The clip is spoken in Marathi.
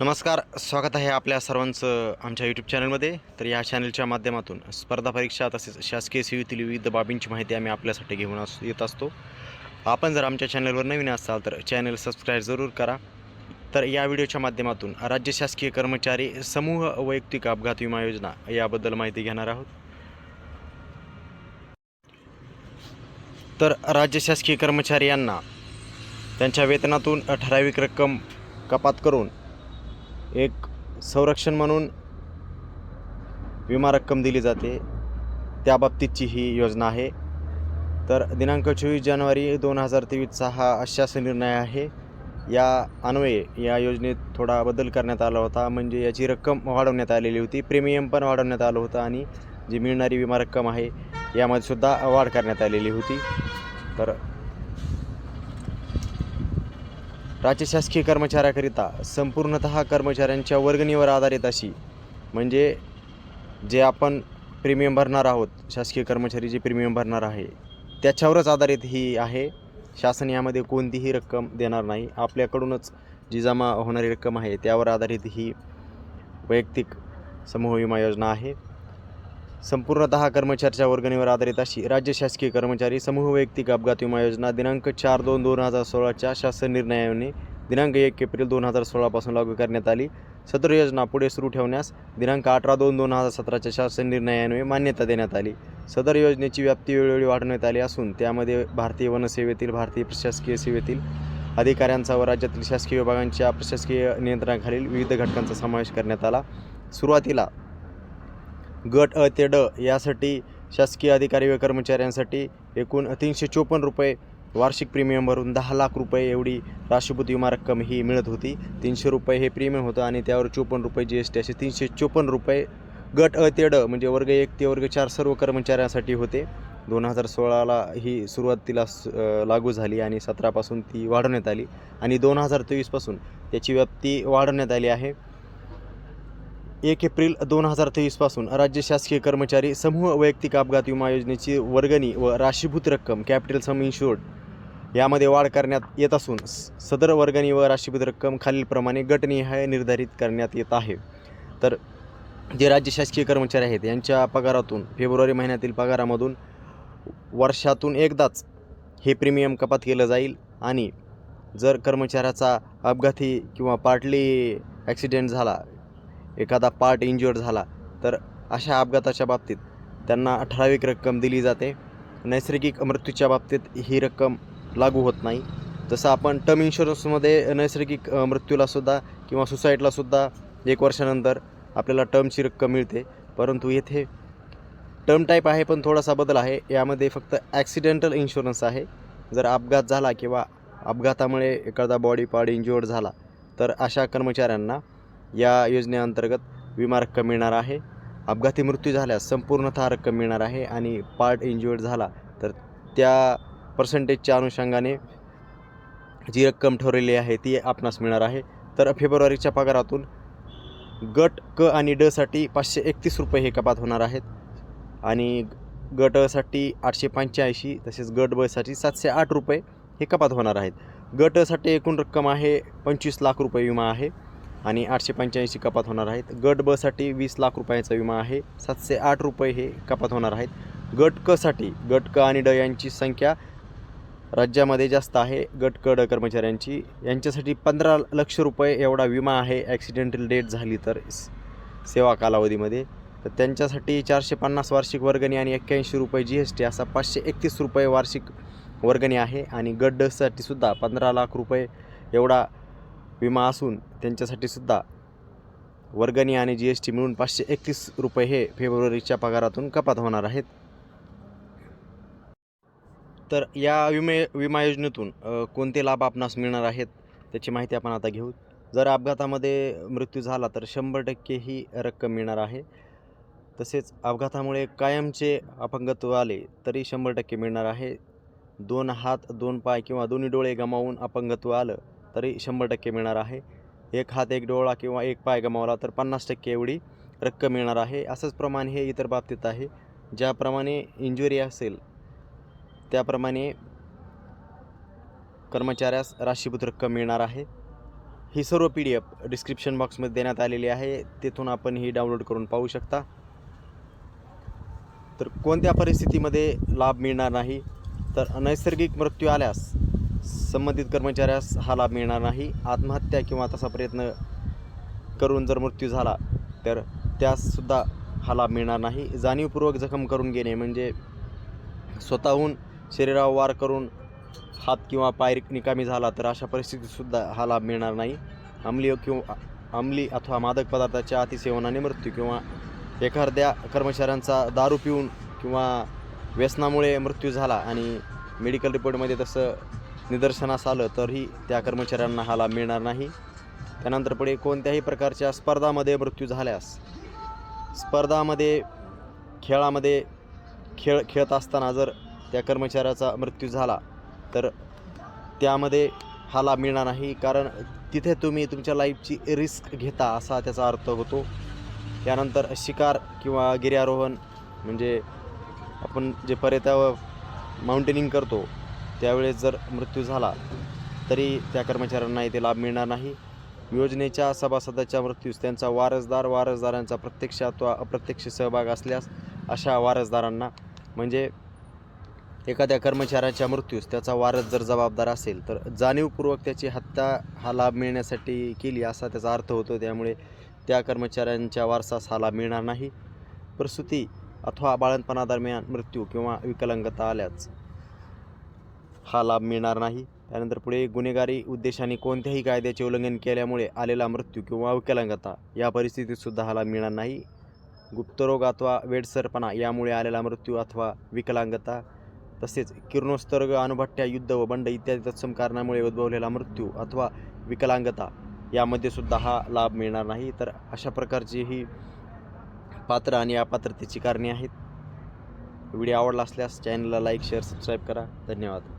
नमस्कार स्वागत आहे आपल्या सर्वांचं आमच्या यूट्यूब चॅनलमध्ये तर या चॅनलच्या माध्यमातून स्पर्धा परीक्षा तसेच शासकीय सेवेतील विविध बाबींची माहिती आम्ही आपल्यासाठी घेऊन अस येत असतो. आपण जर आमच्या चॅनलवर नवीन असाल तर चॅनल सबस्क्राईब जरूर करा. तर या व्हिडिओच्या माध्यमातून राज्य शासकीय कर्मचारी समूह वैयक्तिक अपघात विमा योजना याबद्दल माहिती घेणार आहोत. तर राज्य शासकीय कर्मचारी यांना त्यांच्या वेतनातून ठराविक रक्कम कपात करून एक संरक्षण म्हणून विमा रक्कम दिली जाते. त्याबाबतीतची ही योजना आहे. तर दिनांक चोवीस जानेवारी दोन हजार तेवीसचा हा शासन निर्णय आहे. या अन्वये या योजनेत थोडा बदल करण्यात आला होता. म्हणजे याची रक्कम वाढवण्यात आलेली होती. प्रीमियम पण वाढवण्यात आलं होतं आणि जी मिळणारी विमा रक्कम आहे यामध्ये सुद्धा वाढ करण्यात आलेली होती. तर राज्य शासकीय कर्मचाऱ्याकरिता संपूर्णतः कर्मचाऱ्यांच्या वर्गणीवर आधारित अशी म्हणजे जे आपण प्रीमियम भरणार आहोत शासकीय कर्मचारी जे प्रीमियम भरणार आहे त्याच्यावरच आधारित ही आहे. शासन यामध्ये कोणतीही रक्कम देणार नाही. आपल्याकडूनच जी जमा होणारी रक्कम आहे त्यावर आधारित ही वैयक्तिक समूह विमा योजना आहे. संपूर्णतः कर्मचाऱ्याच्या वर्गणीवर आधारित अशी राज्य शासकीय कर्मचारी समूह वैयक्तिक अपघात विमा योजना दिनांक चार दोन दोन हजार सोळाच्या शासन निर्णयाने दिनांक एक एप्रिल दोन हजार सोळापासून लागू करण्यात आली. सदर योजना पुढे सुरू ठेवण्यास दिनांक अठरा दोन दोन हजार सतराच्या शासन निर्णयाने मान्यता देण्यात आली. सदर योजनेची व्याप्ती वेळोवेळी वाढवण्यात आली असून त्यामध्ये भारतीय वनसेवेतील भारतीय प्रशासकीय सेवेतील अधिकाऱ्यांचा व राज्यातील शासकीय विभागांच्या प्रशासकीय नियंत्रणाखालील विविध घटकांचा समावेश करण्यात आला. सुरुवातीला गट अ ते ड यासाठी शासकीय अधिकारी व कर्मचाऱ्यांसाठी एकूण तीनशे चोपन्न रुपये वार्षिक प्रीमियम भरून दहा लाख रुपये एवढी राष्ट्रपती विमा रक्कम ही मिळत होती. तीनशे रुपये हे प्रीमियम होतं आणि त्यावर चोपन्न रुपये जी एस टी असे तीनशे चोपन्न रुपये गट अ ते ड म्हणजे वर्ग एक ते वर्ग चार सर्व कर्मचाऱ्यांसाठी होते. दोन हजार सोळाला ही सुरुवातीला स- लागू झाली आणि सतरापासून ती वाढवण्यात आली आणि दोन हजार तेवीसपासून त्याची व्याप्ती वाढवण्यात आली आहे. एक एप्रिल दोन हजार तेवीसपासून राज्य शासकीय कर्मचारी समूह वैयक्तिक अपघात विमा योजनेची वर्गणी व राशीभूत रक्कम कॅपिटल सम इन्शुर्ड यामध्ये वाढ करण्यात येत असून सदर वर्गणी व राशीभूत रक्कम खालीलप्रमाणे गटनिहाय निर्धारित करण्यात येत आहे. तर जे राज्य शासकीय कर्मचारी आहेत यांच्या पगारातून फेब्रुवारी महिन्यातील पगारामधून वर्षातून एकदाच हे प्रीमियम कपात केलं जाईल आणि जर कर्मचाऱ्याचा अपघाती किंवा पार्टली ॲक्सिडेंट झाला एखादा पार्ट इंज्युअर्ड झाला तर अशा अपघाताच्या बाबतीत त्यांना ठराविक रक्कम दिली जाते. नैसर्गिक मृत्यूच्या बाबतीत ही रक्कम लागू होत नाही. जसं आपण टर्म इन्शुरन्समध्ये नैसर्गिक मृत्यूलासुद्धा किंवा सुसाईडलासुद्धा एक वर्षानंतर आपल्याला टर्मची रक्कम मिळते. परंतु येथे टर्म टाईप आहे पण थोडासा बदल आहे. यामध्ये फक्त ॲक्सिडेंटल इन्शुरन्स आहे. जर अपघात झाला किंवा अपघातामुळे एखादा बॉडी पार्ट इंज्युअर्ड झाला तर अशा कर्मचाऱ्यांना या योजनेअंतर्गत विमा रक्कम मिळणार आहे. अपघाती मृत्यू झाल्यास संपूर्णतः रक्कम मिळणार आहे आणि पार्ट इंज्युअर्ड झाला तर त्या पर्सेंटेजच्या अनुषंगाने जी रक्कम ठरवलेली आहे ती आपणास मिळणार आहे. तर फेब्रुवारीच्या पगारातून गट क आणि डसाठी पाचशे एकतीस रुपये हे कपात होणार आहेत आणि गट असाठी आठशे पंच्याऐंशी तसेच गट बसाठी सातशे आठ रुपये हे कपात होणार आहेत. गटसाठी एकूण रक्कम आहे पंचवीस लाख रुपये विमा आहे. आणि आठशे पंच्याऐंशी कपात होणार आहेत. गट बसाठी वीस लाख रुपयाचा विमा आहे. सातशे आठ रुपये हे कपात होणार आहेत. गट कसाठी गट क आणि ड यांची संख्या राज्यामध्ये जास्त आहे. गट क ड कर्मचाऱ्यांची. यांच्यासाठी पंधरा लक्ष रुपये एवढा विमा आहे. ॲक्सिडेंटल डेट झाली तर सेवा कालावधीमध्ये. तर त्यांच्यासाठी चारशे पन्नास वार्षिक वर्गणी आणि एक्क्याऐंशी रुपये जी एस टी असा पाचशे एकतीस रुपये वार्षिक वर्गणी आहे. आणि गट डसाठी सुद्धा पंधरा लाख रुपये एवढा विमा असून त्यांच्यासाठी सुद्धा वर्गणी आणि जी एस टी मिळून पाचशे एकतीस रुपये हे फेब्रुवारीच्या पगारातून कपात होणार आहेत. तर या विमे विमा योजनेतून कोणते लाभ आपणास मिळणार आहेत त्याची माहिती आपण आता घेऊ. जर अपघातामध्ये मृत्यू झाला तर शंभर टक्के ही रक्कम मिळणार आहे. तसेच अपघातामुळे कायमचे अपंगत्व आले तरी शंभर टक्के मिळणार आहे. दोन हात दोन पाय किंवा दोन्ही डोळे गमावून अपंगत्व आलं तरी शंभर टक्के मिळणार आहे. एक हात एक डोळा किंवा एक पाय गमावला तर पन्नास टक्के एवढी रक्कम मिळणार आहे. असंच प्रमाण हे इतर बाबतीत आहे. ज्याप्रमाणे इंजुरी असेल त्याप्रमाणे कर्मचाऱ्यास राशीभूत रक्कम मिळणार आहे. ही सर्व पी डी एफ डिस्क्रिप्शन बॉक्समध्ये देण्यात आलेली आहे. तिथून आपण ही डाउनलोड करून पाहू शकता. तर कोणत्या परिस्थितीमध्ये लाभ मिळणार नाही? तर नैसर्गिक मृत्यू आल्यास संबंधित कर्मचाऱ्यास हा लाभ मिळणार नाही. आत्महत्या किंवा तसा प्रयत्न करून जर मृत्यू झाला तर त्याससुद्धा हा लाभ मिळणार नाही. जाणीवपूर्वक जखम करून घेणे म्हणजे स्वतःहून शरीरावर वार करून हात किंवा पाय निकामी झाला तर अशा परिस्थितीतसुद्धा हा लाभ मिळणार नाही. अंमली किंवा अंमली अथवा मादक पदार्थाच्या अतिसेवनाने मृत्यू किंवा एखाद्या कर्मचाऱ्यांचा दारू पिऊन किंवा व्यसनामुळे मृत्यू झाला आणि मेडिकल रिपोर्टमध्ये तसं निदर्शनास आलं तरीही त्या कर्मचाऱ्यांना हा लाभ मिळणार नाही. त्यानंतर पुढे कोणत्याही प्रकारच्या स्पर्धामध्ये मृत्यू झाल्यास स्पर्धामध्ये खेळामध्ये खेळ खेळत असताना जर त्या कर्मचाऱ्याचा मृत्यू झाला तर त्यामध्ये हा लाभ मिळणार नाही. कारण तिथे तुम्ही तुमच्या लाईफची रिस्क घेता असा त्याचा अर्थ होतो. त्यानंतर शिकार किंवा गिर्यारोहण म्हणजे आपण जे पर्यटन माउंटेनिंग करतो त्यावेळेस जर मृत्यू झाला तरी त्या कर्मचाऱ्यांना इथे लाभ मिळणार नाही. योजनेच्या सभासदाच्या मृत्यूस त्यांचा वारसदार वारसदारांचा प्रत्यक्ष अथवा अप्रत्यक्ष सहभाग असल्यास अशा वारसदारांना म्हणजे एखाद्या कर्मचाऱ्याच्या मृत्यूस त्याचा वारस जर जबाबदार असेल तर जाणीवपूर्वक त्याची हत्या हा लाभ मिळण्यासाठी केली असा त्याचा अर्थ होतो. त्यामुळे त्या कर्मचाऱ्यांच्या वारसास हा लाभ मिळणार नाही. प्रसूती अथवा बाळणपणादरम्यान मृत्यू किंवा विकलांगता आल्यास हा लाभ मिळणार नाही. त्यानंतर पुढे गुन्हेगारी उद्देशाने कोणत्याही कायद्याचे उल्लंघन केल्यामुळे आलेला मृत्यू किंवा विकलांगता या परिस्थितीतसुद्धा हा लाभ मिळणार नाही. गुप्तरोग अथवा वेडसरपणा यामुळे आलेला मृत्यू अथवा विकलांगता तसेच किरणोत्सर्ग अणुभट्ट्या युद्ध व बंड इत्यादी तत्सम कारणामुळे उद्भवलेला मृत्यू अथवा विकलांगता यामध्ये सुद्धा हा लाभ मिळणार नाही. तर अशा प्रकारची ही पात्र आणि अपात्रतेची कारणे आहेत. व्हिडिओ आवडला असल्यास चॅनलला लाईक शेअर सबस्क्राईब करा. धन्यवाद.